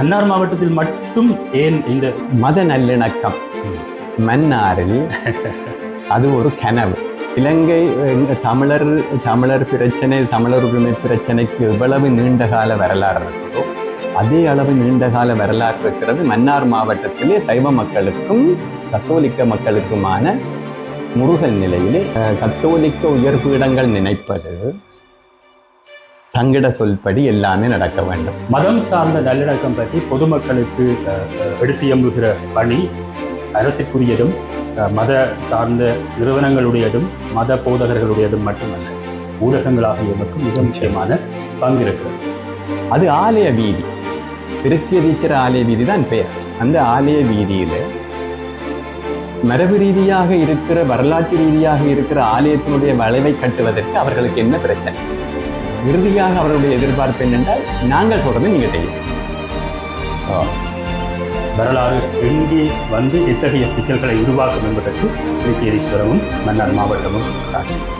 மன்னார் மாவட்டத்தில் மட்டும் ஏன் இந்த மத நல்லிணக்கம்? மன்னாரில் அது ஒரு கனவு. இலங்கை தமிழர் தமிழர் பிரச்சனை தமிழர் உரிமை பிரச்சனைக்கு எவ்வளவு நீண்ட கால வரலாறு இருக்கிறதோ அதே அளவு நீண்ட கால வரலாறு இருக்கிறது மன்னார் மாவட்டத்திலே சைவ மக்களுக்கும் கத்தோலிக்க மக்களுக்குமான முருகல் நிலையிலே கத்தோலிக்க கத்தோலிக்க உயர்பீடங்கள் நினைப்பது தங்கிட சொல்படி எல்லாமே நடக்க வேண்டும். மதம் சார்ந்த நல்லிணக்கம் பற்றி பொதுமக்களுக்கு எடுத்தியம்புகிற பணி அரசுக்குரியதும் மத சார்ந்த நிறுவனங்களுடையதும் மத போதகர்களுடையதும் மட்டுமல்ல ஊடகங்களாகியவற்றுக்கும் மிக முக்கியமான பங்கு இருக்கிறது அது ஆலய வீதி. திருக்கதீச்சர ஆலய வீதி தான் பெயர். அந்த ஆலய வீதியில மரபு ரீதியாக இருக்கிற வரலாற்று ரீதியாக இருக்கிற ஆலயத்தினுடைய வளைவை கட்டுவதற்கு அவர்களுக்கு என்ன பிரச்சனை? இறுதியாக அவர்களுடைய எதிர்பார்ப்பு என்னென்றால் நாங்கள் சொல்றது நீங்க செய்யணும் வரலாறு எங்கே வந்து எத்தகைய சிக்கல்களை உருவாக்கும் என்பதற்கு திருக்கேரீஸ்வரமும் மன்னார் மாவட்டமும் சாட்சி.